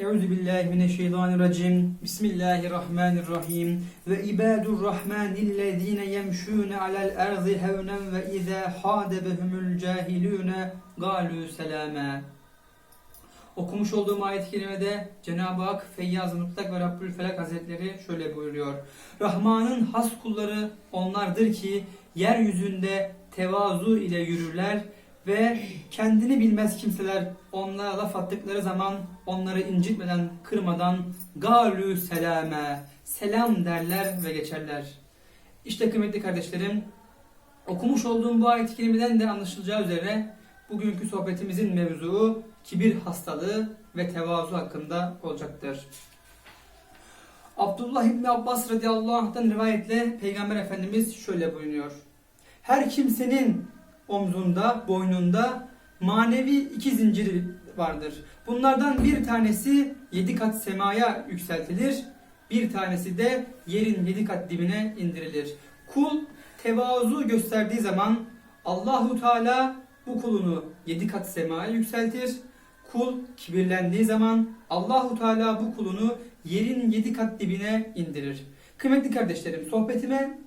Euzu billahi mineşşeytanirracim. Bismillahirrahmanirrahim. Ve ibadur rahmanillezine yemşûne alel erzi hevnen ve izâ hâdebehumul cahilûne gâlû selâmâ. Okumuş olduğum ayet-i kerimede Cenab-ı Hak Feyyaz Mutlak ve Rabbül Felak Hazretleri şöyle buyuruyor. Rahman'ın has kulları onlardır ki yeryüzünde tevazu ile yürürler ve kendini bilmez kimseler onlara laf attıkları zaman onları incitmeden, kırmadan galü selame, selam derler ve geçerler. İşte kıymetli kardeşlerim, okumuş olduğum bu ayet-i kerimeden de anlaşılacağı üzere bugünkü sohbetimizin mevzuu kibir hastalığı ve tevazu hakkında olacaktır. Abdullah İbni Abbas radıyallahu anh'tan rivayetle Peygamber Efendimiz şöyle buyuruyor. Her kimsenin omzunda, boynunda manevi iki zinciri vardır. Bunlardan bir tanesi yedi kat semaya yükseltilir, bir tanesi de yerin yedi kat dibine indirilir. Kul tevazu gösterdiği zaman Allahu Teala bu kulunu yedi kat semaya yükseltir. Kul kibirlendiği zaman Allahu Teala bu kulunu yerin yedi kat dibine indirir. Kıymetli kardeşlerim, sohbetime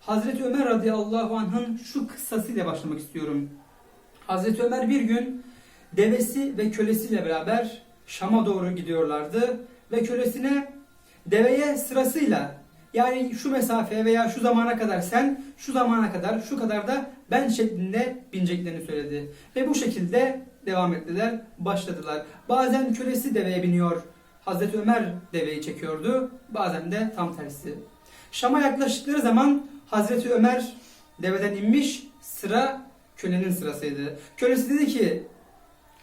Hazreti Ömer radıyallahu anh'ın şu kıssasıyla başlamak istiyorum. Hazreti Ömer bir gün devesi ve kölesiyle beraber Şam'a doğru gidiyorlardı ve kölesine deveye sırasıyla yani şu mesafeye veya şu zamana kadar sen, şu zamana kadar, şu kadar da ben şeklinde bineceklerini söyledi. Ve bu şekilde devam ettiler, başladılar. Bazen kölesi deveye biniyor, Hazreti Ömer deveyi çekiyordu, bazen de tam tersi. Şam'a yaklaştıkları zaman Hazreti Ömer deveden inmiş, sıra kölenin sırasıydı. Kölesi dedi ki,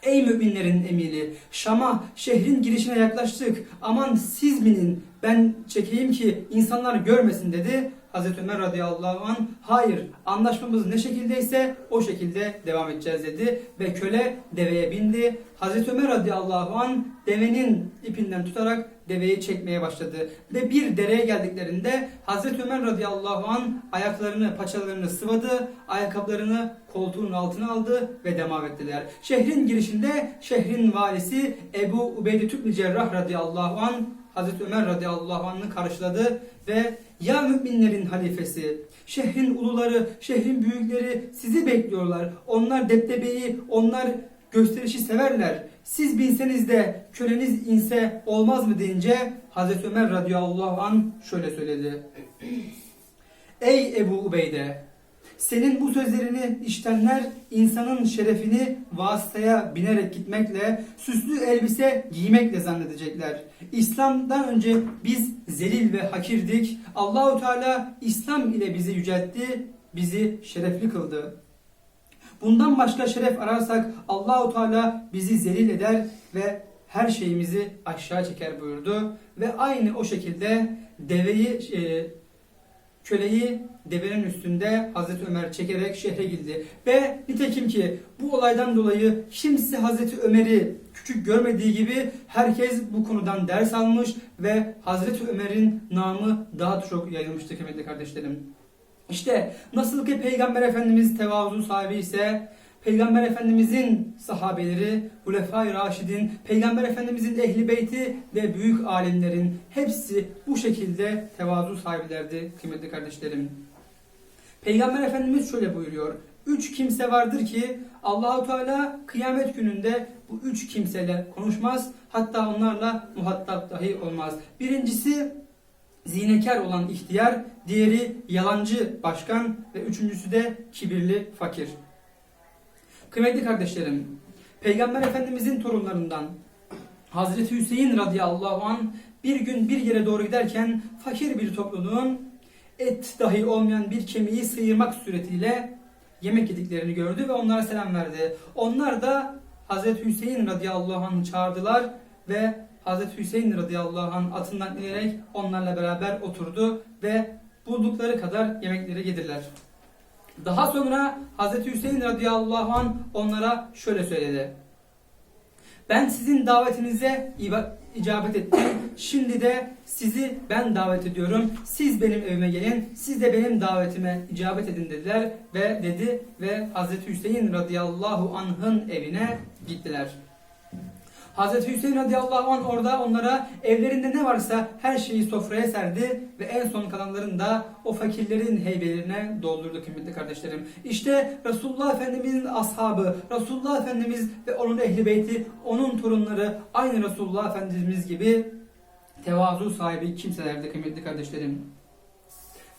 Ey müminlerin emiri, Şam'a, şehrin girişine yaklaştık. Aman siz binin, ben çekeyim ki insanlar görmesin dedi. Hazreti Ömer radıyallahu an hayır anlaşmamız ne şekildeyse o şekilde devam edeceğiz dedi. Ve köle deveye bindi. Hazreti Ömer radıyallahu an devenin ipinden tutarak deveyi çekmeye başladı. Ve bir dereye geldiklerinde Hazreti Ömer radıyallahu an ayaklarını, paçalarını sıvadı, ayakkabılarını koltuğun altına aldı ve devam ettiler. Şehrin girişinde şehrin valisi Ebu Ubeyde Tübni Cerrah radıyallahu an Hazreti Ömer radıyallahu anh'ı karşıladı ve ya müminlerin halifesi, şehrin uluları, şehrin büyükleri sizi bekliyorlar. Onlar deptebeyi, onlar gösterişi severler. Siz binseniz de köleniz inse olmaz mı deyince Hazreti Ömer radıyallahu an şöyle söyledi. Ey Ebu Ubeyde! Senin bu sözlerini iştenler insanın şerefini vasıtaya binerek gitmekle, süslü elbise giymekle zannedecekler. İslam'dan önce biz zelil ve hakirdik. Allahu Teala İslam ile bizi yüceltti, bizi şerefli kıldı. Bundan başka şeref ararsak Allahu Teala bizi zelil eder ve her şeyimizi aşağı çeker buyurdu ve aynı o şekilde deveyi e, köleyi devenin üstünde Hazreti Ömer çekerek şehre girdi. Ve nitekim ki bu olaydan dolayı kimse Hazreti Ömer'i küçük görmediği gibi herkes bu konudan ders almış ve Hazreti Ömer'in namı daha çok yayılmıştı kıymetli kardeşlerim. İşte nasıl ki Peygamber Efendimiz tevazu sahibi ise Peygamber Efendimizin sahabeleri, Hulefai Raşidin, Peygamber Efendimizin ehli beyti ve büyük alimlerin hepsi bu şekilde tevazu sahibilerdi kıymetli kardeşlerim. Peygamber Efendimiz şöyle buyuruyor. Üç kimse vardır ki Allahu Teala kıyamet gününde bu üç kimseyle konuşmaz. Hatta onlarla muhatap dahi olmaz. Birincisi zinekar olan ihtiyar, diğeri yalancı başkan ve üçüncüsü de kibirli fakir. Kıymetli kardeşlerim, Peygamber Efendimizin torunlarından Hazreti Hüseyin radıyallahu an bir gün bir yere doğru giderken fakir bir topluluğun et dahi olmayan bir kemiği sıyırmak suretiyle yemek yediklerini gördü ve onlara selam verdi. Onlar da Hazreti Hüseyin radıyallahu anh'ı çağırdılar ve Hazreti Hüseyin radıyallahu anh atından inerek onlarla beraber oturdu ve buldukları kadar yemekleri yediler. Daha sonra Hazreti Hüseyin radıyallahu an onlara şöyle söyledi. Ben sizin davetinize icabet ettim. Şimdi de sizi ben davet ediyorum. Siz benim evime gelin. Siz de benim davetime icabet edin dediler. Ve dedi ve Hazreti Hüseyin radıyallahu anh'ın evine gittiler. Hazreti Hüseyin radıyallahu anh orada onlara evlerinde ne varsa her şeyi sofraya serdi ve en son kalanların da o fakirlerin heybelerine doldurdu kıymetli kardeşlerim. İşte Resulullah Efendimizin ashabı, Resulullah Efendimiz ve onun ehli beyti, onun torunları aynı Resulullah Efendimiz gibi tevazu sahibi kimselerdi kıymetli kardeşlerim.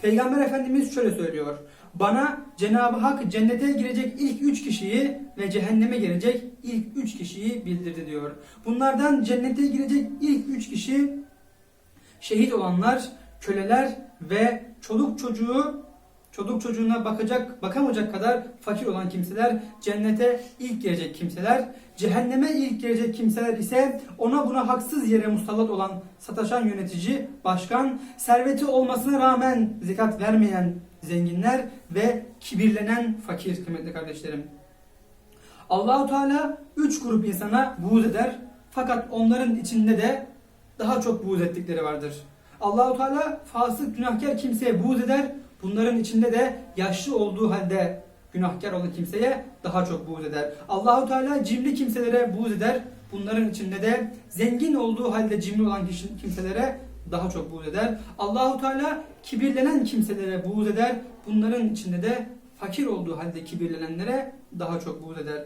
Peygamber Efendimiz şöyle söylüyor. Bana Cenab-ı Hak cennete girecek ilk üç kişiyi ve cehenneme girecek ilk üç kişiyi bildirdi diyor. Bunlardan cennete girecek ilk üç kişi şehit olanlar, köleler ve çoluk çocuğu çoluk çocuğuna bakacak, bakamayacak kadar fakir olan kimseler, cennete ilk girecek kimseler, cehenneme ilk girecek kimseler ise ona buna haksız yere musallat olan sataşan yönetici, başkan, serveti olmasına rağmen zekat vermeyen zenginler ve kibirlenen fakir kıymetli kardeşlerim. Allahu Teala üç grup insana buğz eder fakat onların içinde de daha çok buğz ettikleri vardır. Allahu Teala fasık günahkar kimseye buğz eder. Bunların içinde de yaşlı olduğu halde günahkar olan kimseye daha çok buğz eder. Allahu Teala cimri kimselere buğz eder. Bunların içinde de zengin olduğu halde cimri olan kimselere daha çok buğz eder. Allahu Teala kibirlenen kimselere buğz eder. Bunların içinde de fakir olduğu halde kibirlenenlere daha çok buğz eder.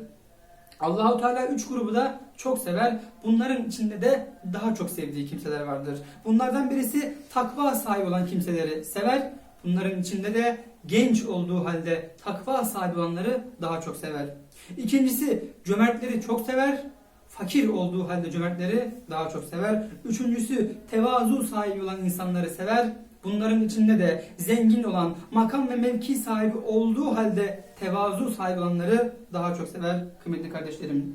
Allahu Teala üç grubu da çok sever. Bunların içinde de daha çok sevdiği kimseler vardır. Bunlardan birisi takva sahibi olan kimseleri sever. Bunların içinde de genç olduğu halde takva sahibi olanları daha çok sever. İkincisi cömertleri çok sever. Fakir olduğu halde cömertleri daha çok sever. Üçüncüsü tevazu sahibi olan insanları sever. Bunların içinde de zengin olan, makam ve mevki sahibi olduğu halde tevazu sahibi olanları daha çok sever kıymetli kardeşlerim.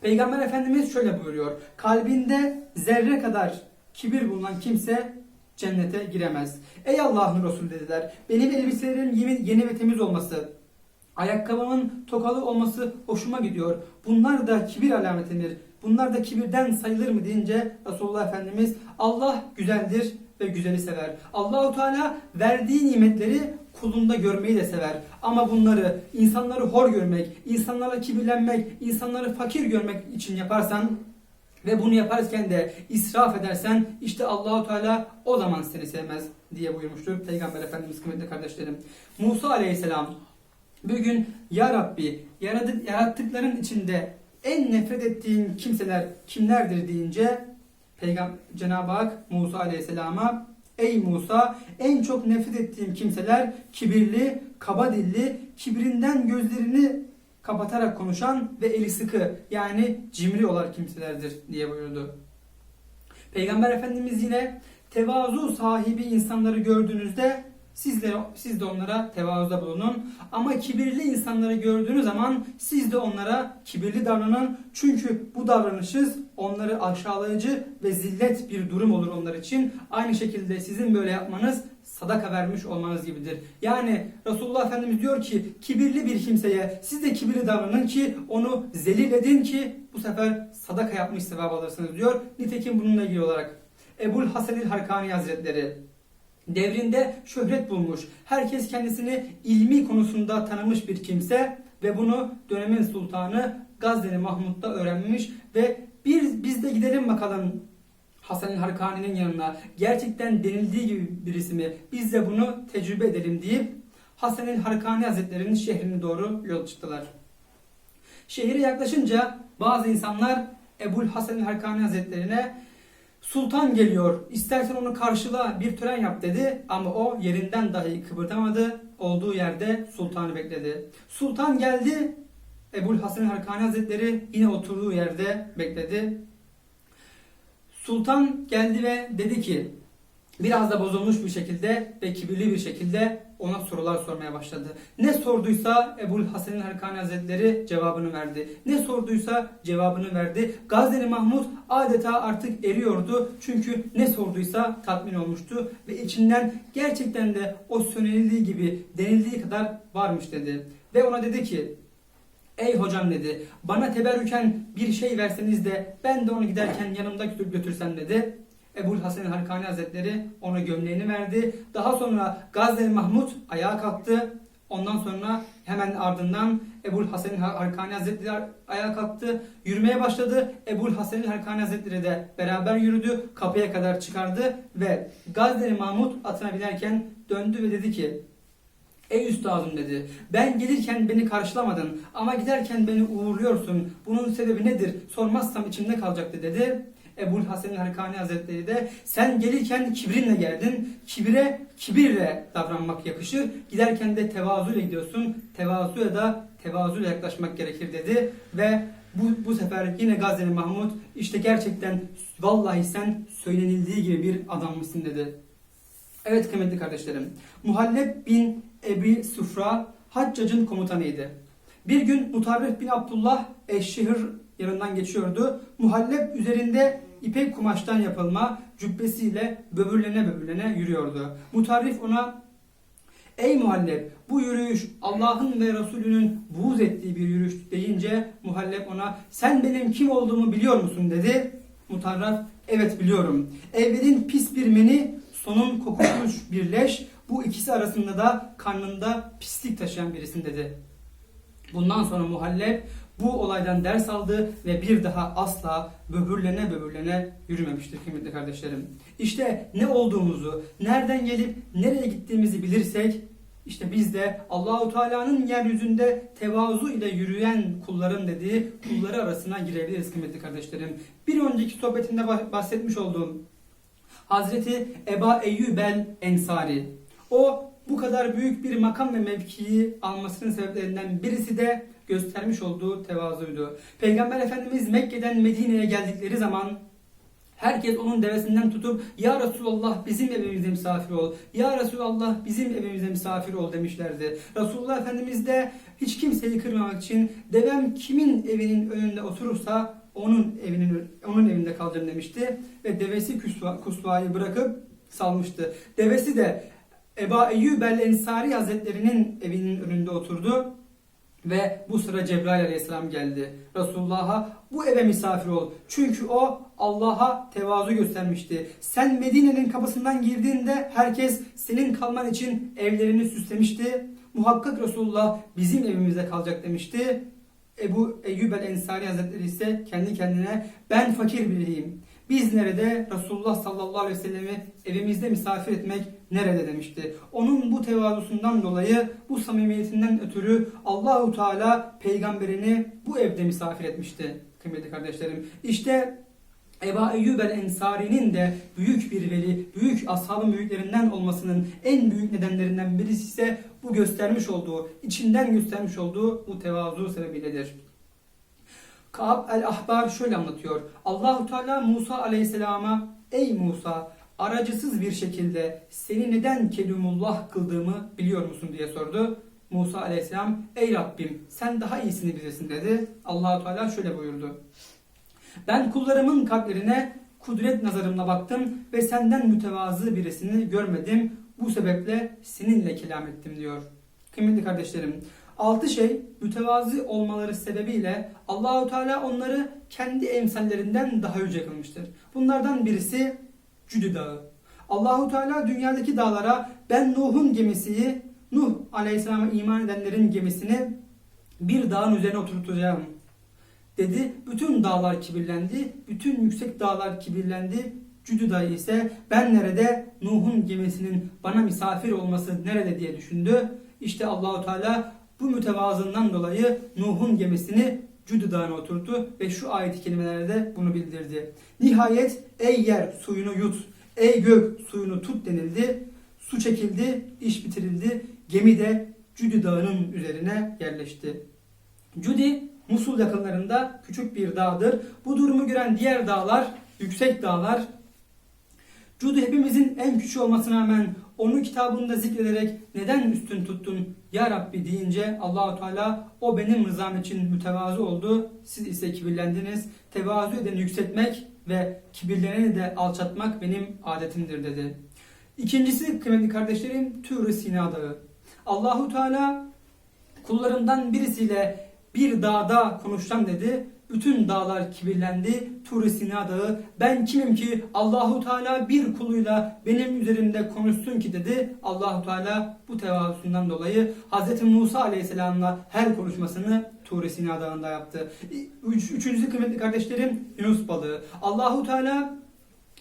Peygamber Efendimiz şöyle buyuruyor. Kalbinde zerre kadar kibir bulunan kimse cennete giremez. Ey Allah'ın Resulü dediler. Benim elbiselerimin yeni, ve temiz olması, ayakkabımın tokalı olması hoşuma gidiyor. Bunlar da kibir alametidir. Bunlar da kibirden sayılır mı deyince Resulullah Efendimiz Allah güzeldir ve güzeli sever. Allahu Teala verdiği nimetleri kulunda görmeyi de sever. Ama bunları insanları hor görmek, insanlara kibirlenmek, insanları fakir görmek için yaparsan ve bunu yaparken de israf edersen işte Allahu Teala o zaman seni sevmez diye buyurmuştur Peygamber Efendimiz kıymetli kardeşlerim. Musa Aleyhisselam bir gün Ya Rabbi yarattıkların içinde en nefret ettiğin kimseler kimlerdir deyince Peygam Cenab-ı Hak Musa Aleyhisselam'a Ey Musa en çok nefret ettiğim kimseler kibirli, kaba dilli, kibrinden gözlerini kapatarak konuşan ve eli sıkı yani cimri olan kimselerdir diye buyurdu. Peygamber Efendimiz yine tevazu sahibi insanları gördüğünüzde siz de, siz de onlara tevazuda bulunun. Ama kibirli insanları gördüğünüz zaman siz de onlara kibirli davranın. Çünkü bu davranışınız onları aşağılayıcı ve zillet bir durum olur onlar için. Aynı şekilde sizin böyle yapmanız sadaka vermiş olmanız gibidir. Yani Resulullah Efendimiz diyor ki kibirli bir kimseye siz de kibirli davranın ki onu zelil edin ki bu sefer sadaka yapmış sevap alırsınız diyor. Nitekim bununla ilgili olarak Ebul Hasanil Harkani Hazretleri devrinde şöhret bulmuş. Herkes kendisini ilmi konusunda tanımış bir kimse ve bunu dönemin sultanı Gazneli Mahmud'da öğrenmiş ve bir biz de gidelim bakalım Hasan Harkani'nin yanına gerçekten denildiği gibi birisi mi? Biz de bunu tecrübe edelim deyip Hasan Harkani Hazretleri'nin şehrine doğru yol çıktılar. Şehire yaklaşınca bazı insanlar Ebul Hasan Harkani Hazretlerine Sultan geliyor, istersen onu karşıla bir tören yap dedi ama o yerinden dahi kıpırdamadı, olduğu yerde sultanı bekledi. Sultan geldi, Ebul Hasan Harkani Hazretleri yine oturduğu yerde bekledi. Sultan geldi ve dedi ki biraz da bozulmuş bir şekilde ve kibirli bir şekilde ona sorular sormaya başladı. Ne sorduysa Ebul Hasan Harkani Hazretleri cevabını verdi. Ne sorduysa cevabını verdi. Gazneli Mahmud adeta artık eriyordu. Çünkü ne sorduysa tatmin olmuştu ve içinden gerçekten de o söylenildiği gibi denildiği kadar varmış dedi. Ve ona dedi ki Ey hocam dedi bana teberrüken bir şey verseniz de ben de onu giderken yanımda götür- götürsem dedi. Ebul Hasan Harkani Hazretleri ona gömleğini verdi. Daha sonra Gazneli Mahmud ayağa kalktı. Ondan sonra hemen ardından Ebul Hasan Harkani Hazretleri ayağa kalktı. Yürümeye başladı. Ebul Hasan Harkani Hazretleri de beraber yürüdü. Kapıya kadar çıkardı ve Gazneli Mahmut atına binerken döndü ve dedi ki Ey üstadım dedi. Ben gelirken beni karşılamadın ama giderken beni uğurluyorsun. Bunun sebebi nedir? Sormazsam içimde kalacaktı dedi. Ebul Hasan Harkani Hazretleri de sen gelirken kibrinle geldin. Kibire kibirle davranmak yakışır. Giderken de tevazuyla gidiyorsun. Tevazuya da tevazuyla yaklaşmak gerekir dedi. Ve bu, bu sefer yine Gazneli Mahmut işte gerçekten vallahi sen söylenildiği gibi bir adammışsın dedi. Evet kıymetli kardeşlerim. Muhalleb bin Ebi Sufra Haccac'ın komutanıydı. Bir gün Mutarrif bin Abdullah Eşşehir yanından geçiyordu. Muhalleb üzerinde ipek kumaştan yapılma cübbesiyle böbürlene böbürlene yürüyordu. Mutarrif ona Ey Muhalleb bu yürüyüş Allah'ın ve Resulünün buğz ettiği bir yürüyüş deyince Muhalleb ona sen benim kim olduğumu biliyor musun dedi. Mutarraf evet biliyorum. Evvelin pis bir meni sonun kokuşmuş bir leş bu ikisi arasında da karnında pislik taşıyan birisin dedi. Bundan sonra Muhalleb bu olaydan ders aldı ve bir daha asla böbürlene böbürlene yürümemiştir kıymetli kardeşlerim. İşte ne olduğumuzu, nereden gelip nereye gittiğimizi bilirsek işte biz de Allahu Teala'nın yeryüzünde tevazu ile yürüyen kulların dediği kulları arasına girebiliriz kıymetli kardeşlerim. Bir önceki sohbetinde bahsetmiş olduğum Hazreti Eba Eyyubel Ensari. O bu kadar büyük bir makam ve mevkiyi almasının sebeplerinden birisi de göstermiş olduğu tevazuydu. Peygamber Efendimiz Mekke'den Medine'ye geldikleri zaman herkes onun devesinden tutup Ya Resulallah bizim evimizde misafir ol. Ya Resulallah bizim evimizde misafir ol demişlerdi. Resulullah Efendimiz de hiç kimseyi kırmamak için devem kimin evinin önünde oturursa onun evinin onun evinde kalacağım demişti ve devesi kusva, kusvayı bırakıp salmıştı. Devesi de Eba Eyyub el Ensari Hazretlerinin evinin önünde oturdu ve bu sıra Cebrail Aleyhisselam geldi. Resulullah'a bu eve misafir ol. Çünkü o Allah'a tevazu göstermişti. Sen Medine'nin kapısından girdiğinde herkes senin kalman için evlerini süslemişti. Muhakkak Resulullah bizim evimizde kalacak demişti. Ebu Eyyub el Ensari Hazretleri ise kendi kendine ben fakir biriyim. Biz nerede? Resulullah sallallahu aleyhi ve sellemi evimizde misafir etmek nerede demişti. Onun bu tevazusundan dolayı, bu samimiyetinden ötürü Allahu Teala peygamberini bu evde misafir etmişti kıymetli kardeşlerim. İşte Eba Eyyub el Ensari'nin de büyük bir veli, büyük ashabın büyüklerinden olmasının en büyük nedenlerinden birisi ise bu göstermiş olduğu, içinden göstermiş olduğu bu tevazu sebebiyledir. Kaab el-Ahbar şöyle anlatıyor. Allahu Teala Musa aleyhisselama ey Musa aracısız bir şekilde seni neden kelimullah kıldığımı biliyor musun diye sordu. Musa aleyhisselam ey Rabbim sen daha iyisini bilirsin dedi. Allahu Teala şöyle buyurdu. Ben kullarımın kalplerine kudret nazarımla baktım ve senden mütevazı birisini görmedim. Bu sebeple seninle kelam ettim diyor. Kıymetli kardeşlerim, altı şey mütevazi olmaları sebebiyle Allahu Teala onları kendi emsallerinden daha yüce kılmıştır. Bunlardan birisi Cüdü Dağı. Allahu Teala dünyadaki dağlara ben Nuh'un gemisiyi, Nuh Aleyhisselam'a iman edenlerin gemisini bir dağın üzerine oturtacağım dedi. Bütün dağlar kibirlendi. Bütün yüksek dağlar kibirlendi. Cüdü dağı ise ben nerede? Nuh'un gemisinin bana misafir olması nerede diye düşündü. İşte Allahu Teala bu mütevazından dolayı Nuh'un gemisini Cüdü Dağı'na oturttu ve şu ayet-i kelimelerde bunu bildirdi. Nihayet ey yer suyunu yut, ey gök suyunu tut denildi. Su çekildi, iş bitirildi. Gemi de Cüdü Dağı'nın üzerine yerleşti. Cüdi Musul yakınlarında küçük bir dağdır. Bu durumu gören diğer dağlar, yüksek dağlar, Cudi hepimizin en küçük olmasına rağmen onu kitabında zikrederek neden üstün tuttun ya Rabbi deyince Allahu Teala o benim rızam için mütevazı oldu. Siz ise kibirlendiniz. Tevazu edeni yükseltmek ve kibirleneni de alçatmak benim adetimdir dedi. İkincisi kıymetli kardeşlerim Tür-i Sina Dağı. Allahu Teala kullarından birisiyle bir dağda konuşacağım dedi Bütün dağlar kibirlendi. Tur Sina dağı ben kimim ki Allahu Teala bir kuluyla benim üzerimde konuşsun ki dedi. Allahu Teala bu tevazusundan dolayı Hz. Musa Aleyhisselam'la her konuşmasını Tur Sina dağında yaptı. Üç, üçüncüsü kıymetli kardeşlerim Yunus balığı. Allahu Teala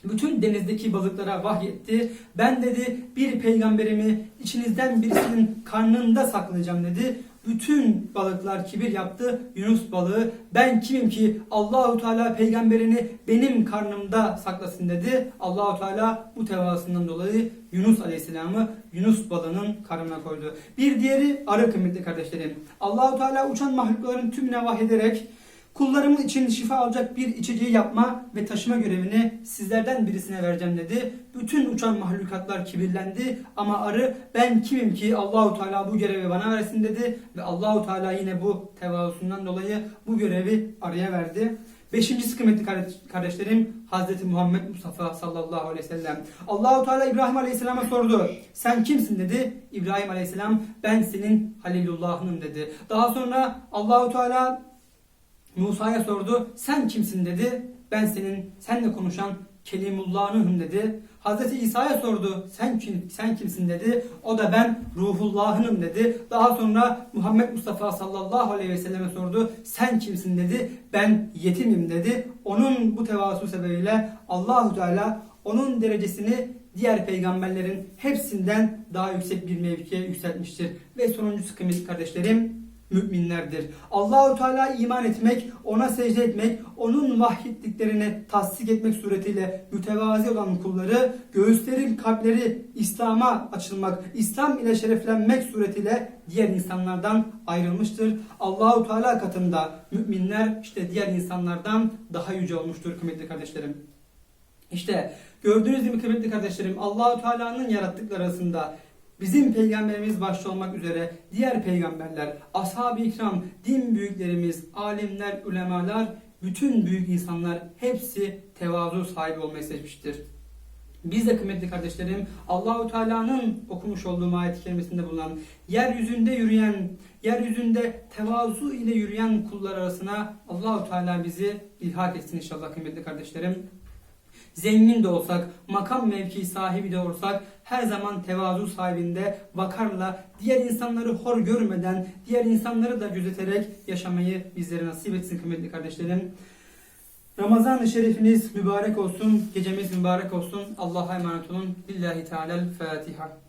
bütün denizdeki balıklara vahyetti. Ben dedi bir peygamberimi içinizden birisinin karnında saklayacağım dedi. Bütün balıklar kibir yaptı. Yunus balığı ben kimim ki Allahu Teala peygamberini benim karnımda saklasın dedi. Allahu Teala bu tevasından dolayı Yunus Aleyhisselam'ı Yunus balığının karnına koydu. Bir diğeri arı kıymetli kardeşlerim. Allahu Teala uçan mahlukların tümüne vahyederek Kullarımın için şifa alacak bir içeceği yapma ve taşıma görevini sizlerden birisine vereceğim dedi. Bütün uçan mahlukatlar kibirlendi ama arı ben kimim ki Allahu Teala bu görevi bana versin dedi ve Allahu Teala yine bu tevazusundan dolayı bu görevi arıya verdi. Beşincisi kıymetli kardeş- kardeşlerim Hazreti Muhammed Mustafa sallallahu aleyhi ve sellem. Allahu Teala İbrahim Aleyhisselam'a sordu. Sen kimsin dedi. İbrahim Aleyhisselam ben senin Halilullah'ınım dedi. Daha sonra Allahu Teala Musa'ya sordu. Sen kimsin dedi. Ben senin senle konuşan Kelimullah'ınım dedi. Hazreti İsa'ya sordu. Sen kim, sen kimsin dedi. O da ben Ruhullah'ınım dedi. Daha sonra Muhammed Mustafa sallallahu aleyhi ve selleme sordu. Sen kimsin dedi. Ben yetimim dedi. Onun bu tevazu sebebiyle Allahu Teala onun derecesini diğer peygamberlerin hepsinden daha yüksek bir mevkiye yükseltmiştir. Ve sonuncusu kıymetli kardeşlerim müminlerdir. Allahu Teala iman etmek, ona secde etmek, onun vahyettiklerini tasdik etmek suretiyle mütevazi olan kulları, göğüslerin kalpleri İslam'a açılmak, İslam ile şereflenmek suretiyle diğer insanlardan ayrılmıştır. Allahu Teala katında müminler işte diğer insanlardan daha yüce olmuştur kıymetli kardeşlerim. İşte gördüğünüz gibi kıymetli kardeşlerim Allahu Teala'nın yarattıkları arasında bizim peygamberimiz başta olmak üzere diğer peygamberler, ashab-ı ikram, din büyüklerimiz, alimler, ulemalar, bütün büyük insanlar hepsi tevazu sahibi olmayı seçmiştir. Biz de kıymetli kardeşlerim Allahu Teala'nın okumuş olduğum ayet-i kerimesinde bulunan yeryüzünde yürüyen, yeryüzünde tevazu ile yürüyen kullar arasına Allahu Teala bizi ilhak etsin inşallah kıymetli kardeşlerim. Zengin de olsak, makam mevki sahibi de olsak her zaman tevazu sahibinde vakarla diğer insanları hor görmeden, diğer insanları da gözeterek yaşamayı bizlere nasip etsin kıymetli kardeşlerim. Ramazan-ı şerifiniz mübarek olsun, gecemiz mübarek olsun. Allah'a emanet olun. Billahi Teala'l Fatiha.